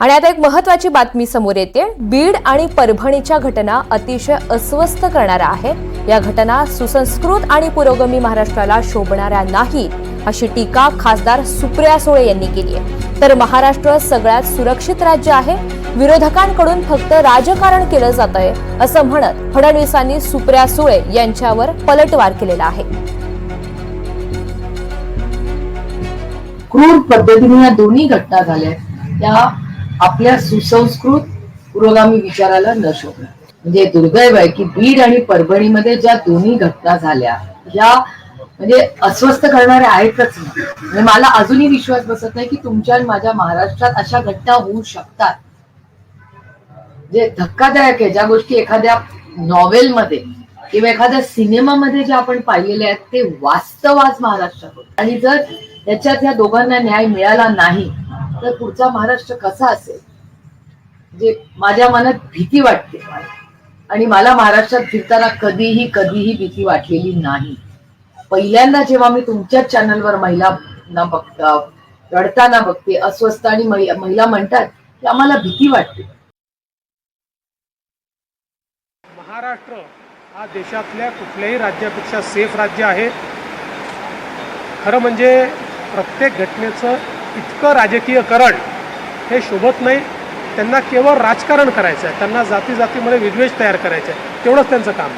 आणि आता एक महत्वाची बातमी समोर येते. बीड आणि परभणीच्या घटना अतिशय अस्वस्थ करणाऱ्या आहेत. या घटना सुसंस्कृत आणि पुरोगमी महाराष्ट्राला शोभणाऱ्या नाहीत अशी टीका खासदार सुप्रिया सुळे यांनी केली आहे. तर महाराष्ट्र सगळ्यात सुरक्षित राज्य आहे. विरोधकांकडून फक्त राजकारण केलं जात आहे असं म्हणत फडणवीसांनी सुप्रिया सुळे यांच्यावर पलटवार केलेला आहे. क्रूर पद्धतीने या दोन्ही घटना झाल्या त्या आपल्या सुसंस्कृत पुरोगामी विचाराला न शोधणार म्हणजे दुर्दैव आहे की बीड आणि परभणीमध्ये ज्या दोन्ही घटना झाल्या ह्या म्हणजे अस्वस्थ करणाऱ्या आहेतच नाही म्हणजे मला अजूनही विश्वास बसत नाही की तुमच्या आणि माझ्या महाराष्ट्रात अशा घटना होऊ शकतात. जे धक्कादायक आहे ज्या गोष्टी एखाद्या नॉवेलमध्ये किंवा एखाद्या सिनेमामध्ये ज्या आपण पाहिलेल्या आहेत ते वास्तव आज महाराष्ट्रात होत. आणि जर त्याच्यात या दोघांना न्याय मिळाला नाही तर पुढचा महाराष्ट्र कसा असेल? जे माझ्या मनात भीती वाटते आणि मला महाराष्ट्रात फिरताना कधीही कधीही भीती वाटलेली नाही. पहिल्यांदा जेव्हा मी तुमच्याच चॅनलवर महिलांना बघता रडताना बघते अस्वस्थ आणि महिला म्हणतात की आम्हाला भीती वाटते. महाराष्ट्र हा देशातल्या कुठल्याही राज्यापेक्षा सेफ राज्य आहे. खरं म्हणजे प्रत्येक घटनेचं इतकं राजकीयकरण हे शोभत नाही. त्यांना केवळ राजकारण करायचं आहे त्यांना जाती जातीमध्ये विद्वेष तयार करायचा आहे तेवढंच त्यांचं काम.